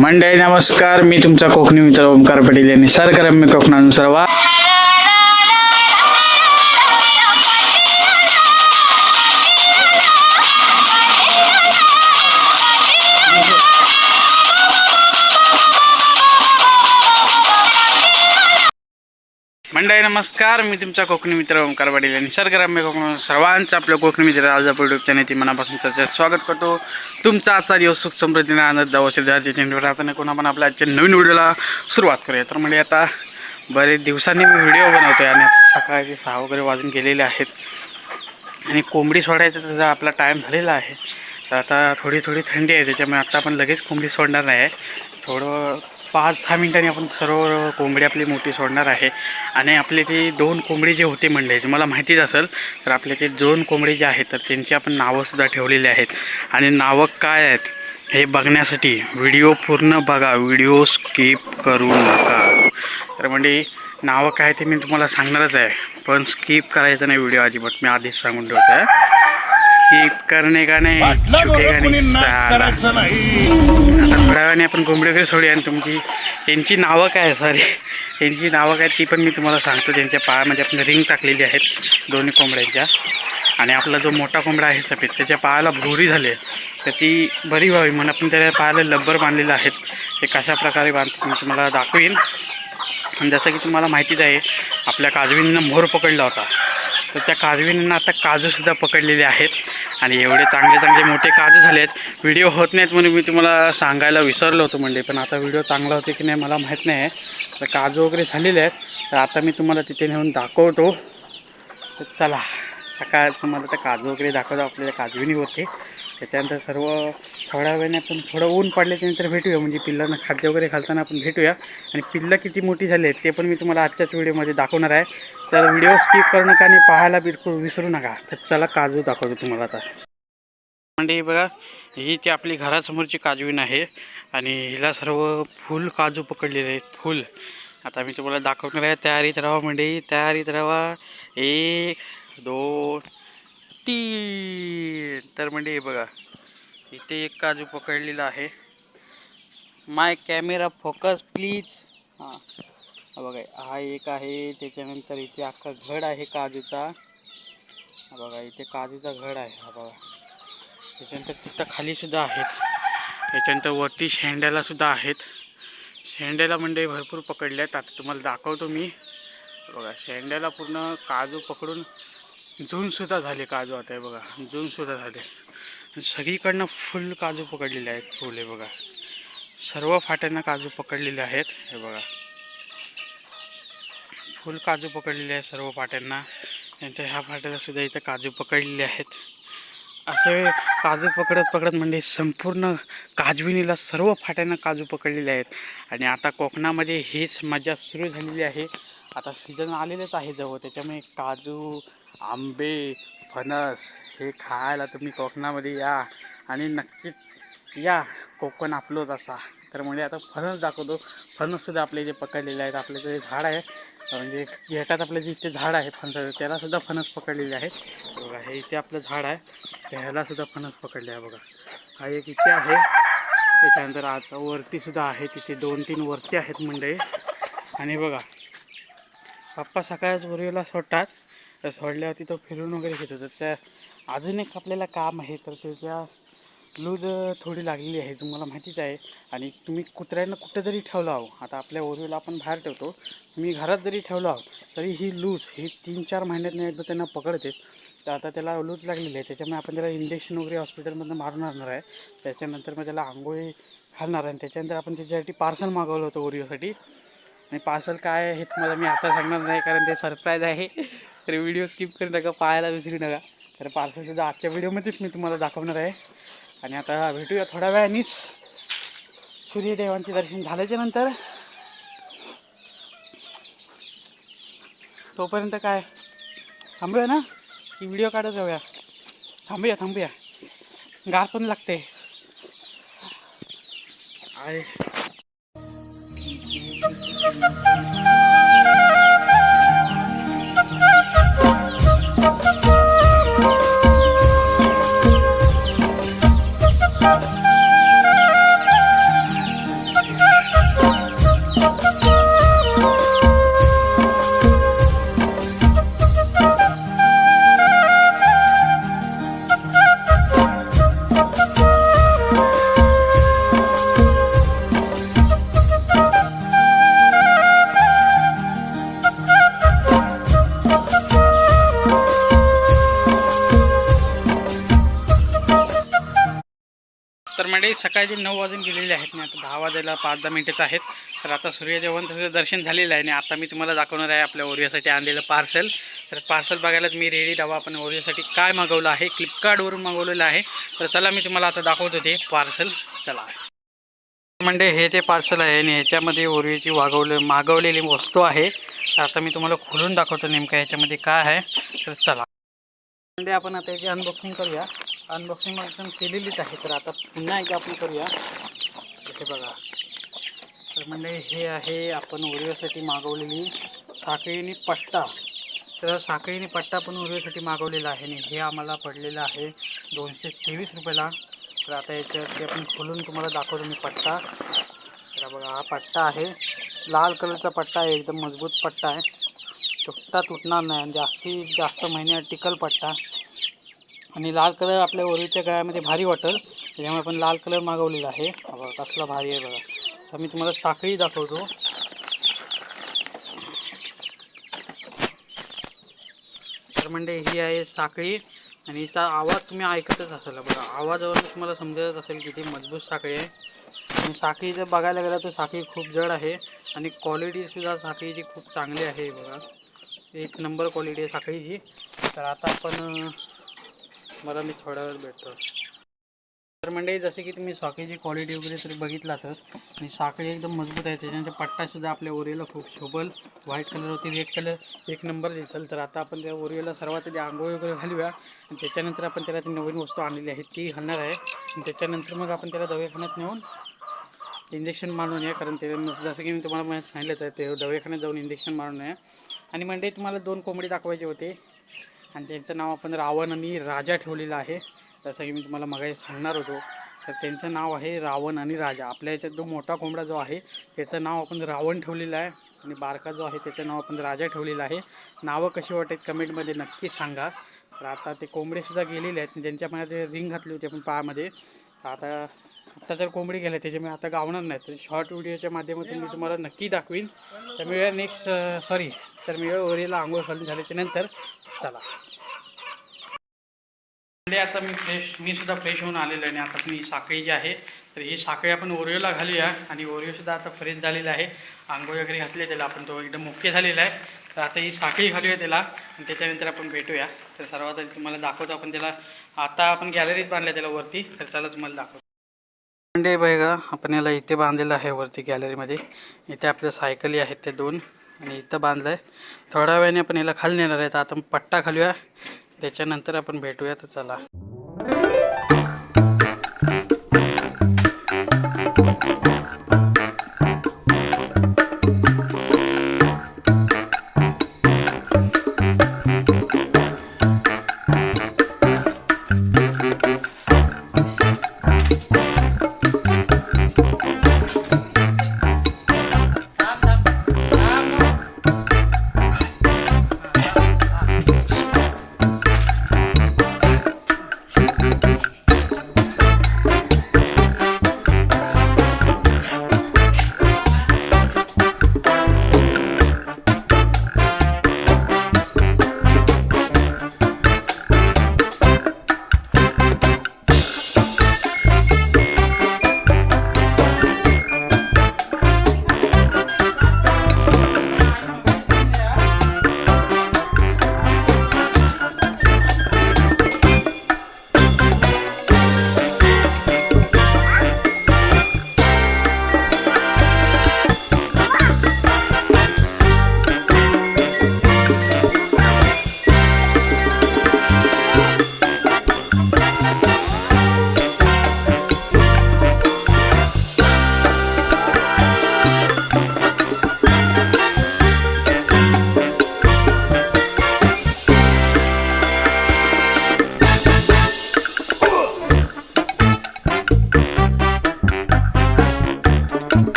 मंडळी नमस्कार. मी तुमचा कोकणी मित्र ओमकार पटेल यांनी सरकारम्य कोकणानुसार वा मंडळी नमस्कार. मी तुमचा कोकणी मित्र ओमकार पाटील आणि सरग्राम्य कोकण सर्वांचं आपलं कोकणी मित्र आज आपण युट्यूब मनापासून चर्चा स्वागत करतो. तुमचा आजचा दिवस सुख समृद्धीने आनंद औषधाचे चेंडूवर राहताना कोण आपण आपल्या आजच्या नवीन व्हिडिओला सुरुवात करूया. तर म्हणजे आता बरेच दिवसांनी मी व्हिडिओ बनवतो आहे आणि आता सकाळचे सहा वगैरे वाजून गेलेले आहेत. आणि कोंबडी सोडायचा त्याचा आपला टाईम झालेला आहे. तर आता थोडी थोडी थंडी आहे त्याच्यामुळे आता आपण लगेच कोंबडी सोडणार नाही. आहे थोडं पाच दहा मिनटांनी आपण सर्व कोंबडी आपली मोठी सोडणार आहे. आणि आपले ते दोन कोंबडी जे होते म्हणले मला माहितीच असेल तर आपले ते दोन कोंबडी जे आहेत तर त्यांची आपण नावंसुद्धा ठेवलेली आहेत. आणि नावं काय आहेत हे बघण्यासाठी व्हिडिओ पूर्ण बघा व्हिडिओ स्किप करू नका. तर म्हणजे नावं काय ते मी तुम्हाला सांगणारच आहे पण स्किप करायचं नाही व्हिडिओ अजिबात मी आधीच सांगून ठेवतो आहे स्किप करणे का नाही? चुकेगा नाही? साला. करायचं नाही. आता थोड्या वेळाने आपण कोंबडी सोडूया आणि तुमची त्यांची नावं काय? सॉरी त्यांची नावं काय ती पण मी तुम्हाला सांगतो. त्यांच्या पायामध्ये आपण रिंग टाकलेली आहेत. दोन्ही कोंबड्यांच्या. आणि आपला जो मोठा कोंबडा आहे सफेद त्याच्या पायाला भुरी झाली आहे. तर ती बरी व्हावी म्हणून आपण त्याच्या पायाला लब्बर बांधलेलं आहेत. ते कशा प्रकारे बांधतो मी तुम्हाला दाखवीन. आणि जसं की तुम्हाला माहितीच आहे आपल्या काजवींना मोर पकडला होता. तर त्या काजवींना आता काजूसुद्धा पकडलेले आहेत. आणि एवढे चांगले चांगले मोठे काजू झाले आहेत व्हिडिओ होत नाहीत म्हणून मी तुम्हाला सांगायला विसरलो होतो म्हणजे पण आता व्हिडिओ चांगला होते की नाही मला माहीत नाही. आहे तर काजू वगैरे झालेले आहेत. तर आता मी तुम्हाला तिथे नेऊन दाखवतो. तर चला सकाळ तुम्हाला त्या काजू वगैरे दाखवतो आपल्याला काजविनीवरती त्याच्यानंतर सर्व थोड्या वेळाने आपण थोडं ऊन पडल्याच्यानंतर भेटूया. म्हणजे पिल्लांना खाद्य वगैरे घालताना आपण भेटूया. आणि पिल्लं किती मोठी झाली आहेत ते पण मी तुम्हाला आजच्याच व्हिडिओमध्ये दाखवणार आहे. तर व्हिडिओ स्किप करू नका आणि पाहायला बिलकुल विसरू नका. तर चला काजू दाखवतो तुम्हाला आता. म्हणजे बघा ही ती आपली घरासमोरची काजवीन आहे. आणि हिला सर्व फुल काजू पकडलेले आहेत फुल. आता मी तुम्हाला दाखवणार आहे तयारीत राहा म्हणजे. तयारीत राहा. एक दोन तीन तर म्हणजे हे बघा इथे एक काजू पकडलेला आहे. My camera focus please. हां. बघा हा एक आहे त्याच्यानंतर इथे अख्खा घड आहे काजूचा. बघा इथे काजूचा घड आहे हा बघा. त्याच्यानंतर तिथं खालीसुद्धा आहेत. त्याच्यानंतर वरती शेंड्यालासुद्धा आहेत. शेंड्याला म्हणजे भरपूर पकडले आहेत आता तुम्हाला दाखवतो मी. बघा शेंड्याला पूर्ण काजू पकडून जूनसुद्धा झाले काजू आता हे बघा. जूनसुद्धा झाले. सगळीकडनं फुल काजू पकडलेले आहेत फुले बघा. सर्व फाट्यांना काजू पकडलेले आहेत हे बघा. फुल काजू पकडलेले आहेत सर्व फाट्यांना. नंतर ह्या फाट्याला सुद्धा इथं काजू पकडलेले आहेत. असे काजू पकडत पकडत म्हणजे संपूर्ण काजविनीला सर्व फाट्यांना काजू पकडलेले आहेत. आणि आता कोकणामध्ये हीच मजा सुरू झालेली आहे. आता सीझन आलेलेच आहे जवळ. त्याच्यामुळे काजू आंबे फणस हे खायला तुम्ही कोकणामध्ये या आणि नक्कीच या. कोकण आपलोच असा. तर म्हणजे आता फणस दाखवतो. फणससुद्धा आपले जे पकडलेले आहेत आपले जे झाड आहे म्हणजे घेटात आपलं जे इथे झाड आहे फणसाचं त्यालासुद्धा फणस पकडलेले आहेत. बघा हे इथे आपलं झाड आहे. त्या ह्यालासुद्धा फणस पकडले आहे बघा. हा एक इथे आहे. त्याच्यानंतर आता वरतीसुद्धा आहे. तिथे दोन तीन वरती आहेत मंडळी आणि बघा पप्पा सकाळच वरीला सोडतात. सोडल्यावरती तो फिरून वगैरे घेतो तर त्या अजून एक आपल्याला काम आहे तर त्याच्या लूज थोडी लागलेली आहे तुम्हाला माहितीच आहे. आणि तुम्ही कुत्र्यांना कुठं जरी ठेवलं आहो. आता आपल्या ओरीला आपण बाहेर ठेवतो. मी घरात जरी ठेवलं आहो तरी ही लूज ही तीन चार महिन्यातनं एकदा त्यांना पकडते. तर आता त्याला लूज लागलेली आहे. त्याच्यामुळे आपण त्याला इंजेक्शन वगैरे हॉस्पिटलमधनं मारून आणणार आहे. त्याच्यानंतर मग त्याला आंघोळी घालणार आहे. आणि त्याच्यानंतर आपण त्याच्यासाठी पार्सल मागवलं होतं ओरिओसाठी. आणि पार्सल काय आहे हे तुम्हाला मी आता सांगणार नाही कारण ते सरप्राईज आहे. तर व्हिडिओ स्किप करू नका पाहायला विसरू नका. तर पार्सलसुद्धा आजच्या व्हिडिओमध्येच मी तुम्हाला दाखवणार आहे. आणि आता भेटूया थोड्या वेळानेच. सूर्यदेवांचे दर्शन झाल्याच्यानंतर. तोपर्यंत काय? थांबूया ना? की व्हिडिओ काढत जाऊया. थांबूया थांबूया. गार पण लागते. आहे सकाळचे नऊ वाजून गेलेले आहेत. ना आता दहा वाजायला पाच दहा मिनिटेच आहेत. तर आता सूर्यदेवांचं दर्शन झालेलं आहे आणि आता मी तुम्हाला दाखवणार आहे आपल्या ओरियासाठी आणलेलं पार्सल. तर पार्सल बघायलाच मी रेडी राहा. आपण ओरियासाठी काय मागवलं आहे? फ्लिपकार्टवरून मागवलेलं आहे. तर चला मी तुम्हाला आता दाखवतो ते पार्सल. चला. म्हणजे हे जे पार्सल आहे आणि ह्याच्यामध्ये ओरिओची वागवले मागवलेली वस्तू आहे. तर आता मी तुम्हाला खोलून दाखवतो नेमकं ह्याच्यामध्ये काय आहे. तर चला. म्हणजे आपण आता याची अनबॉक्सिंग करूया. अनबॉक्सिंग आपण केलेलीच आहे. तर आता पुन्हा एकदा आपण करूया. इथे बघा. तर म्हणजे हे आहे आपण ओरिओसाठी मागवलेली साखळीनी पट्टा. तर साखळीने पट्टा पण ओरिओसाठी मागवलेला आहे आणि हे आम्हाला पडलेलं आहे दोनशे तेवीस रुपयाला. तर आता याच्यावरती आपण खोलून तुम्हाला दाखवतो मी पट्टा. तर बघा हा पट्टा आहे. लाल कलरचा पट्टा आहे एकदम मजबूत पट्टा आहे. तुटता तुटणार नाही आणि जास्तीत जास्त महिन्यात टिकल पट्टा. आणि लाल कलर आपल्या ओरीच्या गळ्यामध्ये भारी वाटेल त्याच्यामुळे आपण लाल कलर मागवलेला आहे. बघा कसला भारी आहे बघा. तर मी तुम्हाला साखळी दाखवतो. तर म्हणजे ही आहे साखळी. आणि हिचा आवाज तुम्ही ऐकतच असाल. बघा आवाजावरून तुम्हाला समजतच असेल किती मजबूत साखळी आहे. आणि साखळी जर बघायला गेलं तर साखळी खूप जड आहे. आणि क्वालिटीसुद्धा साखळीची खूप चांगली आहे बघा. एक नंबर क्वालिटी आहे साखळीची. तर आता आपण मला मी थोड्या वेळ भेटतो. तर मंडळी जसे की तुम्ही साखळीची क्वालिटी वगैरे तरी बघितलातच आणि साखळी एकदम मजबूत आहे. त्याच्यानंतर पट्टासुद्धा आपल्या ओरिओला खूप शोभल. व्हाईट कलर होती रेड कलर एक नंबर दिसेल. तर आता आपण त्या ओरिओला सर्वात आधी आंघोळ वगैरे घालूया. आणि त्याच्यानंतर आपण त्याला ती नवीन वस्तू आणलेली आहे ती घालणार आहे. आणि त्याच्यानंतर मग आपण त्याला दवाखान्यात नेऊन इंजेक्शन मारून या. कारण ते जसं की मी तुम्हाला मला सांगितलंच आहे ते दवाखान्यात जाऊन इंजेक्शन मारून या. आणि मंडळी तुम्हाला दोन कोंबडी दाखवायचे होते. आणि त्यांचं नाव आपण रावण आणि राजा ठेवलेलं आहे. जसं की मी तुम्हाला मगाशी सांगणार होतो. तर त्यांचं नाव आहे रावण आणि राजा. आपल्या याच्यात जो मोठा कोंबडा जो आहे त्याचं नाव आपण रावण ठेवलेलं आहे. आणि बारका जो आहे त्याचं नाव आपण राजा ठेवलेलं आहे. नावं कशी वाटत कमेंटमध्ये नक्की सांगा. तर आता ते कोंबडेसुद्धा गेलेले आहेत. त्यांच्यामध्ये रिंग घातली होती आपण पायामध्ये आता आता तर कोंबडी गेल्या त्याच्यामुळे आता गावणार नाही तर शॉर्ट व्हिडिओच्या माध्यमातून मी तुम्हाला नक्की दाखवीन. तर मी नेक्स्ट सॉरी तर मी वरीला आंघोळ घालून झाल्याच्यानंतर चला. म्हणजे आता मी फ्रेश मी सुद्धा फ्रेश होऊन आलेलो आहे आणि आता मी साखळी जी आहे तर ही साखळी आपण ओरिओला घालूया आणि ओरिओसुद्धा आता फ्रेश झालेला आहे. आंघोळ वगैरे घातली त्याला आपण तो एकदम मुख्य झालेला आहे. तर आता ही साखळी घालूया त्याला आणि त्याच्यानंतर आपण भेटूया. तर सर्वात आधी तुम्हाला दाखवतो आपण त्याला. आता आपण गॅलरीत बांधल्या त्याला वरती तर चला तुम्हाला दाखवतो. म्हणजे बघा आपण याला इथे बांधलेलं आहे वरती गॅलरीमध्ये इथे आपल्या सायकली आहेत ते दोन. आणि इथं बांधलं आहे थोड्या वेळाने आपण याला खाली नेणार आहे तर आता पट्टा खालूया. त्याच्यानंतर आपण भेटूया तर चला.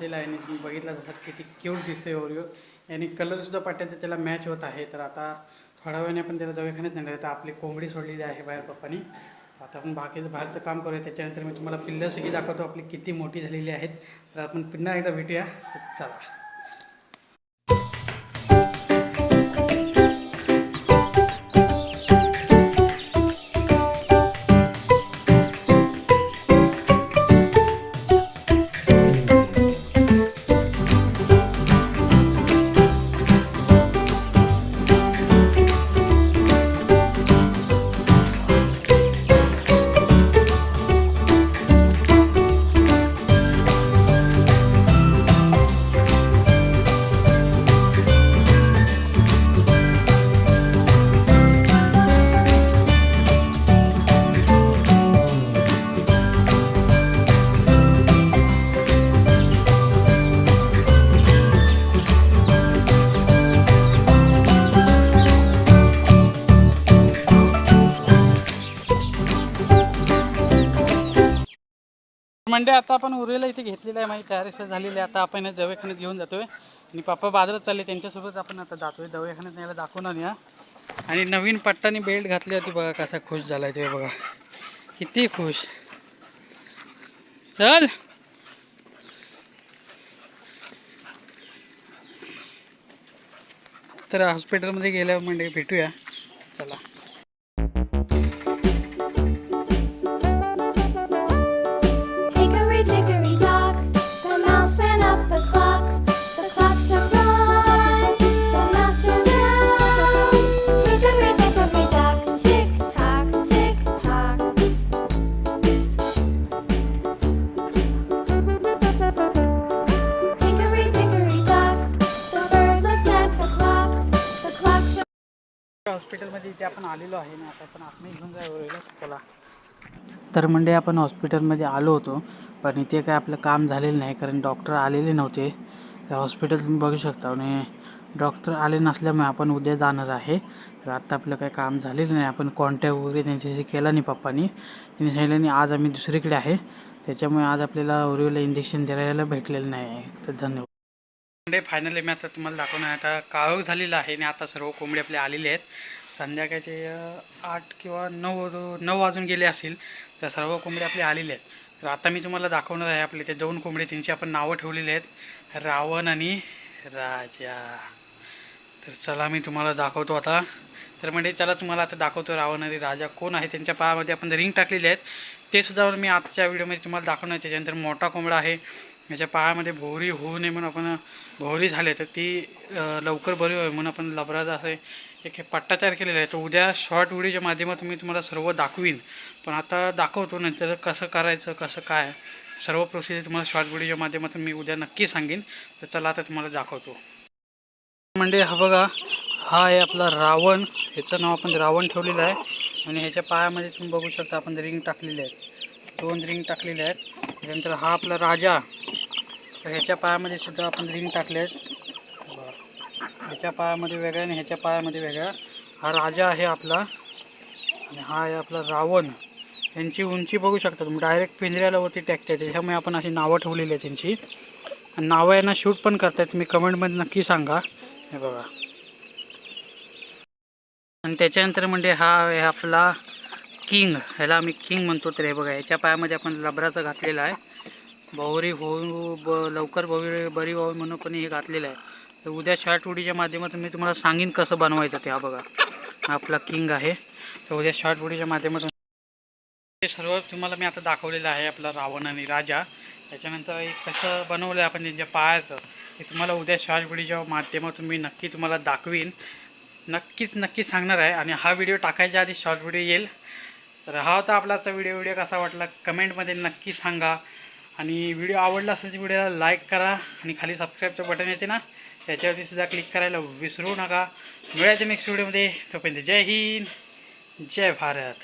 घातलेला आहे आणि तुम्ही बघितला जसं किती क्यूट दिसते ओरिओ आणि कलरसुद्धा पट्ट्याचा त्याला मॅच होत आहे. तर आता थोड्या वेळाने आपण त्याला दवाखान्यात नेणार आहे. तर आपली कोंबडी सोडलेली आहे बाहेर पप्पानी. आता आपण बाकीचं बाहेरचं काम करूया. त्याच्यानंतर मी तुम्हाला पिल्लं सगळी दाखवतो. आपली किती मोठी झालेली आहेत. तर आपण पुन्हा एकदा भेटूया. चला. म्हणजे आता आपण उरेला इथे घेतलेलं आहे माझी तयारी सुद्धा झालेली आहे. आता आपण या दवाखान्यात घेऊन जातोय. आणि पप्पा बाजारात चालले त्यांच्यासोबत आपण आता जातोय. दवाखान्यात न्यायला दाखवणार या. आणि नवीन पट्टाने बेल्ट घातली होती बघा कसा खुश झालाय आहे बघा. किती खुश. चल. तर हॉस्पिटलमध्ये गेल्यावर म्हणजे भेटूया. चला. चला. तर म्हणजे आपण हॉस्पिटलमध्ये आलो होतो पण इथे काय आपलं काम झालेलं नाही कारण डॉक्टर आलेले नव्हते. तर हॉस्पिटल तुम्ही बघू शकता. आणि डॉक्टर आले नसल्यामुळे आपण उद्या जाणार आहे. तर आत्ता आपलं काही काम झालेलं नाही. आपण कॉन्टॅक्ट वगैरे त्यांच्याशी केला नाही पप्पानी. त्यांनी सांगितलं नाही आज आम्ही दुसरीकडे आहे. त्याच्यामुळे आज आपल्याला ओरिओला इंजेक्शन द्यायला भेटलेलं नाही. आहे तर धन्यवाद. फायनली मी आता तुम्हाला दाखवणार. आता काळोख झालेला आहे आणि आता सर्व कोंबडी आपले आलेले आहेत. संध्याकाळचे आठ किंवा नऊ नऊ वाजून गेले असतील तर सर्व कोंबड्या आपले आलेले आहेत. तर आता मी तुम्हाला दाखवणार आहे आपले ते दोन कोंबडी त्यांची आपण नावं ठेवलेली आहेत. रावण आणि राजा. तर चला मी तुम्हाला दाखवतो आता. तर म्हणजे चला तुम्हाला आता दाखवतो रावण आणि राजा कोण आहे त्यांच्या पायामध्ये आपण रिंग टाकलेले आहेत. ते सुद्धा मी आजच्या व्हिडिओमध्ये तुम्हाला दाखवणार आहे. त्याच्यानंतर मोठा कोंबडा आहे याच्या पायामध्ये भोवरी होऊ नये म्हणून आपण भोवरी झाले तर ती लवकर बरी होईल म्हणून आपण लबराचा असे एक हे पट्टा तयार केलेला आहे. तो उद्या शॉर्ट व्हिडिओच्या माध्यमातून मी तुम्हाला सर्व दाखवीन. पण आता दाखवतो नंतर कसं करायचं कसं काय. सर्व प्रोसिजर तुम्हाला शॉर्ट व्हिडिओच्या माध्यमातून मी उद्या नक्की सांगेन. तर चला आता तुम्हाला दाखवतो. म्हणजे हा बघा. हा आहे आपला रावण. ह्याचं नाव आपण रावण ठेवलेलं आहे. आणि ह्याच्या पायामध्ये तुम्ही बघू शकता आपण रिंग टाकलेले आहेत. दोन रिंग टाकलेले आहेत. त्याच्यानंतर हा आपला राजा. तर ह्याच्या पायामध्ये सुद्धा आपण रिंग टाकले आहेत. ह्याच्या पायामध्ये वेगळा आणि ह्याच्या पायामध्ये वेगळा. हा राजा आहे आपला. आणि हा आहे आपला रावण. यांची उंची बघू शकता तुम्ही. डायरेक्ट पिंजऱ्याला वरती टाकताय त्याच्यामुळे आपण अशी नावं ठेवलेली आहेत त्यांची आणि नावं यांना शूट पण करतायत. तुम्ही कमेंटमध्ये नक्की सांगा. हे बघा. आणि त्याच्यानंतर म्हणजे हा आहे आपला किंग ह्याला आम्ही किंग म्हणतो. तर हे बघा ह्याच्या पायामध्ये आपण लबराचं घातलेलं आहे. बहुरी होऊ ब लवकर बहुरी बरी व्हावी म्हणून पण हे घातलेलं आहे. तर उद्या शॉर्ट व्हिडिओच्या माध्यमातून मी तुम्हाला सांगेन कसं बनवायचं ते. हा बघा हा आपला किंग आहे. तर उद्या शॉर्ट व्हिडिओच्या माध्यमातून हे सर्व तुम्हाला मी आता दाखवलेलं आहे आपला रावण आणि राजा. त्याच्यानंतर एक कसं बनवलं आहे आपण त्यांच्या पायाचं हे तुम्हाला उद्या शॉर्ट व्हिडिओच्या माध्यमातून मी नक्की तुम्हाला दाखवीन. नक्कीच नक्की सांगणार आहे. आणि हा व्हिडिओ टाकायच्या आधी शॉर्ट व्हिडिओ येईल. तर हा होता आपलाचा व्हिडिओ. व्हिडिओ कसा वाटला कमेंटमध्ये नक्की सांगा. आणि व्हिडिओ आवडला असेल तर व्हिडिओला लाईक करा आणि खाली सबस्क्राईबचं बटन येते ना. त्याच्यावरती सुद्धा क्लिक करायला विसरू नका. मिळायचं नेक्स्ट व्हिडिओमध्ये तोपर्यंत जय हिंद. जय भारत.